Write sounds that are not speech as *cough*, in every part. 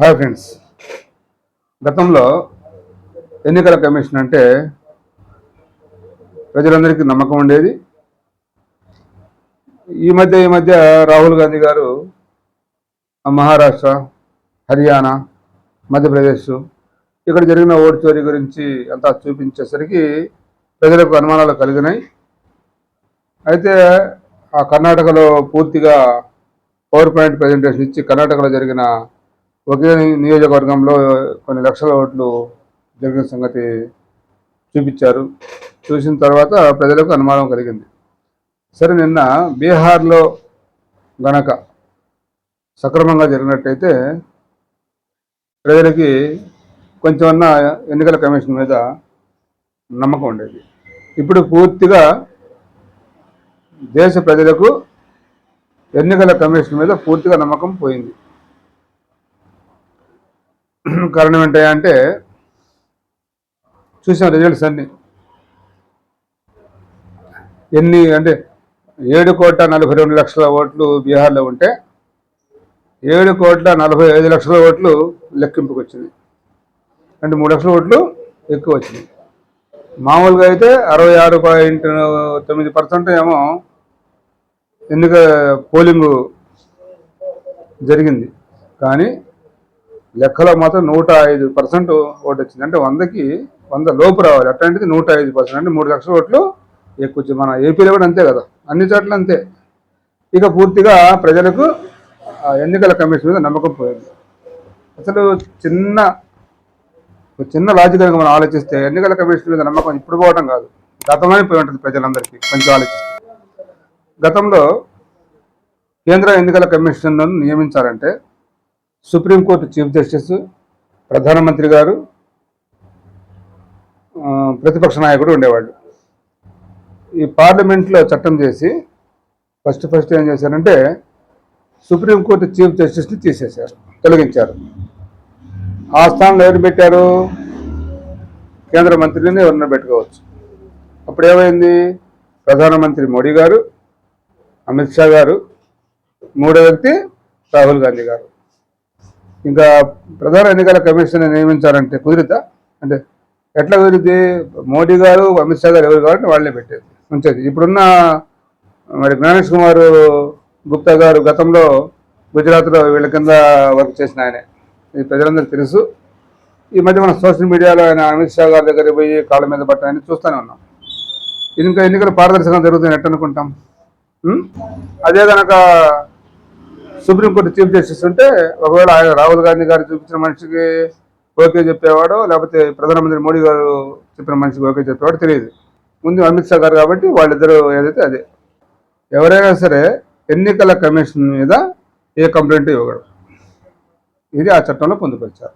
Hi friends. గతంలో ఎన్నికల commission అంటే ప్రజలందరికీ నమ్మకం ఉండేది. ఈ మధ్య ఈ మధ్య రాహుల్ గాంధీ గారు మహారాష్ట్ర హర్యానా మధ్యప్రదేశ్ ఇక్కడ జరిగిన ఓటు చోరీ గురించి అంతా చూపించేసరికి ప్రజలకు అనుమానాలు కలిగినాయి. అయితే ఆ కర్ణాటకలో పూర్తిగా పవర్ పాయింట్ ప్రజెంటేషన్ ఇచ్చి కర్ణాటకలో జరిగిన ఒకే నియోజకవర్గంలో కొన్ని లక్షల ఓట్లు జరిగిన సంగతి చూపించారు. చూసిన తర్వాత ప్రజలకు అనుమానం కలిగింది. సరే నిన్న బీహార్లో గనక సక్రమంగా జరిగినట్టయితే ప్రజలకి కొంచెమన్నా ఎన్నికల కమిషన్ మీద నమ్మకం ఉండేది. ఇప్పుడు పూర్తిగా దేశ ప్రజలకు ఎన్నికల కమిషన్ మీద పూర్తిగా నమ్మకం పోయింది. *clears throat* కారణం ఏంటంటే చూసాం రిజల్ట్స్ అన్ని. ఎన్ని అంటే ఏడు కోట్ల నలభై రెండు లక్షల ఓట్లు బీహార్లో ఉంటే ఏడు కోట్ల నలభై ఐదు లక్షల ఓట్లు లెక్కింపుకి వచ్చింది. అంటే మూడు లక్షల ఓట్లు ఎక్కువ వచ్చినాయి మామూలుగా అయితే అరవై ఆరు పాయింట్ తొమ్మిది పర్సెంట్ ఏమో ఎన్నిక పోలింగు జరిగింది. కానీ లెక్కలో మాత్రం నూట ఐదు పర్సెంట్ ఓటు వచ్చింది. అంటే వందకి వంద లోపు రావాలి. అట్లాంటిది నూట ఐదు పర్సెంట్ అంటే మూడు లక్షల ఓట్లు ఎక్కువ మన ఏపీలో కూడా అంతే కదా. అన్ని చోట్ల అంతే. ఇక పూర్తిగా ప్రజలకు ఆ ఎన్నికల కమిషన్ మీద నమ్మకం పోయింది. అసలు చిన్న ఒక చిన్న లాజిక్ మనం ఆలోచిస్తే ఎన్నికల కమిషన్ మీద నమ్మకం ఇప్పుడు పోవడం కాదు. గతమని పోయి ఉంటుంది ప్రజలందరికీ. కొంచెం ఆలోచిస్తే. గతంలో కేంద్ర ఎన్నికల కమిషన్ నియమించాలంటే సుప్రీంకోర్టు చీఫ్ జస్టిస్ ప్రధానమంత్రి గారు ప్రతిపక్ష నాయకుడు ఉండేవాళ్ళు. ఈ పార్లమెంట్లో చట్టం చేసి ఫస్ట్ ఫస్ట్ ఏం చేశారంటే సుప్రీంకోర్టు చీఫ్ జస్టిస్ని తీసేశారు తొలగించారు. ఆ స్థానంలో ఎవరు పెట్టారు? కేంద్ర మంత్రిని ఎవరిని పెట్టుకోవచ్చు. అప్పుడు ఏమైంది? ప్రధానమంత్రి మోడీ గారు అమిత్ షా గారు మూడో వ్యక్తి రాహుల్ గాంధీ గారు. ఇంకా ప్రధాన ఎన్నికల కమిషన్ నియమించాలంటే కుదిరితా అంటే ఎట్లా కుదిరితే మోడీ గారు అమిత్ షా గారు ఎవరు కాబట్టి వాళ్ళే పెట్టేది ఉంచేది. ఇప్పుడున్న మరి జ్ఞానేష్ కుమార్ గుప్తా గారు గతంలో గుజరాత్లో వీళ్ళ కింద వర్క్ చేసిన ఆయనే. ఇది ప్రజలందరికీ తెలుసు. ఈ మధ్య మన సోషల్ మీడియాలో ఆయన అమిత్ షా గారి దగ్గర పోయి కాళ్ళ మీద పట్టాయని చూస్తూనే ఉన్నాం. ఇంకా ఎన్నికలు పారదర్శకంగా జరుగుతుంది ఎట్టనుకుంటాం అదే కనుక సుప్రీంకోర్టు చీఫ్ జస్టిస్ ఉంటే ఒకవేళ ఆయన రాహుల్ గాంధీ గారు చూపించిన మనిషికి ఓకే చెప్పేవాడో లేకపోతే ప్రధానమంత్రి మోడీ గారు చెప్పిన మనిషికి ఓకే చెప్పేవాడు తెలియదు. ముందు అమిత్ షా గారు కాబట్టి వాళ్ళిద్దరూ ఏదైతే అదే. ఎవరైనా సరే ఎన్నికల కమిషన్ మీద ఏ కంప్లైంట్ ఇవ్వగలరు ఇది ఆ చట్టంలో పొందుపరిచారు.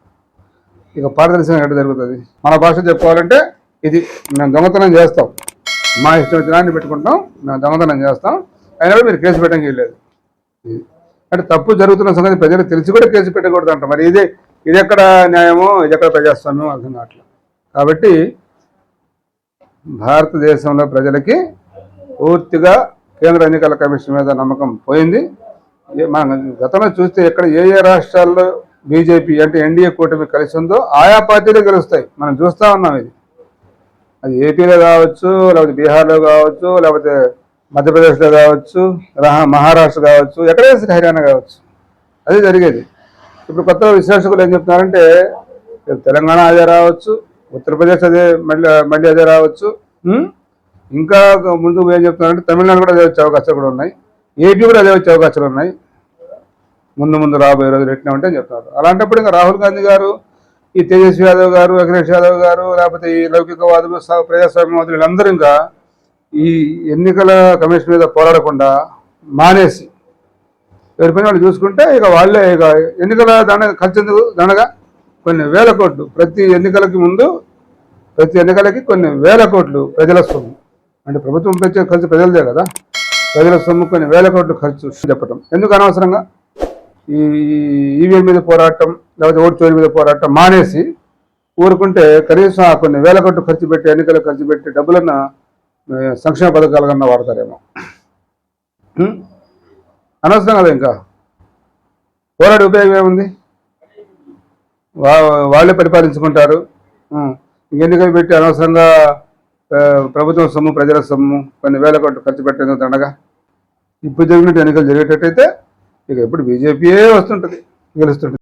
ఇక పారదర్శకంగా ఎక్కడ జరుగుతుంది? మన భాష చెప్పుకోవాలంటే ఇది మేము దొంగతనం చేస్తాం. మా ఇష్టం వచ్చినాన్ని పెట్టుకుంటాం మేము దొంగతనం చేస్తాం. అయినా కూడా మీరు కేసు పెట్టడానికి వెళ్ళలేదు ఇది అంటే తప్పు జరుగుతున్న సంగతి ప్రజలు తెలిసి కూడా కేసు పెట్టకూడదు అంట మరి ఇది ఇది ఎక్కడ న్యాయమో ఇది ఎక్కడ ప్రజాస్వామ్యం అర్థం కావట్లేదు. కాబట్టి భారతదేశంలో ప్రజలకి పూర్తిగా కేంద్ర ఎన్నికల కమిషన్ మీద నమ్మకం పోయింది. మనం గతంలో చూస్తే ఎక్కడ ఏ ఏ రాష్ట్రాల్లో బీజేపీ అంటే ఎన్డీఏ కూటమి కలిసి ఉందో ఆయా పార్టీలు గెలుస్తాయి. మనం చూస్తా ఉన్నాం ఇది. అది ఏపీలో కావచ్చు లేకపోతే బీహార్లో కావచ్చు లేకపోతే మధ్యప్రదేశ్లో కావచ్చు మహారాష్ట్ర కావచ్చు ఎక్కడైనా సరే హర్యానా కావచ్చు. అదే జరిగేది. ఇప్పుడు కొత్త విశ్లేషకులు ఏం చెప్తున్నారంటే తెలంగాణ అదే రావచ్చు ఉత్తరప్రదేశ్ అదే మళ్ళీ మళ్ళీ అదే రావచ్చు. ఇంకా ముందు ఏం చెప్తున్నారంటే తమిళనాడు కూడా అదే వచ్చే అవకాశాలు కూడా ఉన్నాయి. ఏపీ కూడా అదే వచ్చే అవకాశాలు ఉన్నాయి. ముందు ముందు రాబోయే రోజులు ఎట్లా ఉంటే చెప్తారు అలాంటప్పుడు ఇంకా రాహుల్ గాంధీ గారు ఈ తేజస్వి యాదవ్ గారు అఖిలేష్ యాదవ్ గారు లేకపోతే ఈ లౌకికవాదులు ప్రజాస్వామ్యవాదులు వీళ్ళందరూ ఇంకా ఈ ఎన్నికల కమిషన్ మీద పోరాడకుండా మానేసి ఎవరి పని వాళ్ళు చూసుకుంటే ఇక వాళ్ళే ఇక ఎన్నికల దండ ఖర్చు దండగా కొన్ని వేల కోట్లు ప్రతి ఎన్నికలకి ముందు ప్రతి ఎన్నికలకి కొన్ని వేల కోట్లు ప్రజల సొమ్ము. అంటే ప్రభుత్వం పెంచే ఖర్చు ప్రజలదే కదా? ప్రజల సొమ్ము కొన్ని వేల కోట్లు ఖర్చు చెప్పటం. ఎందుకు అనవసరంగా? ఈ ఈవీఎం మీద పోరాటం లేకపోతే ఓటు చోరీ మీద పోరాటం మానేసి ఊరుకుంటే కనీసం కొన్ని వేల కోట్లు ఖర్చు పెట్టి ఎన్నికలు ఖర్చు పెట్టి డబ్బులన్నా సంక్షేమ పథకాల కన్నా వాడతారేమో. అనవసరం కదా ఇంకా. పోరాడి ఉపయోగం ఏముంది? వా- వాళ్ళే పరిపాలించుకుంటారు. ఇంకెందుకని ఎన్నికలు పెట్టి అనవసరంగా ప్రభుత్వం సొమ్ము ప్రజల సొమ్ము కొన్ని వేల కోట్లు ఖర్చు పెట్టేందుకు దండగా? ఇప్పుడు జరిగినట్టు ఎన్నికలు జరిగేటట్టయితే ఇక ఎప్పుడు బీజేపీయే వస్తుంటుంది గెలుస్తుంటుంది.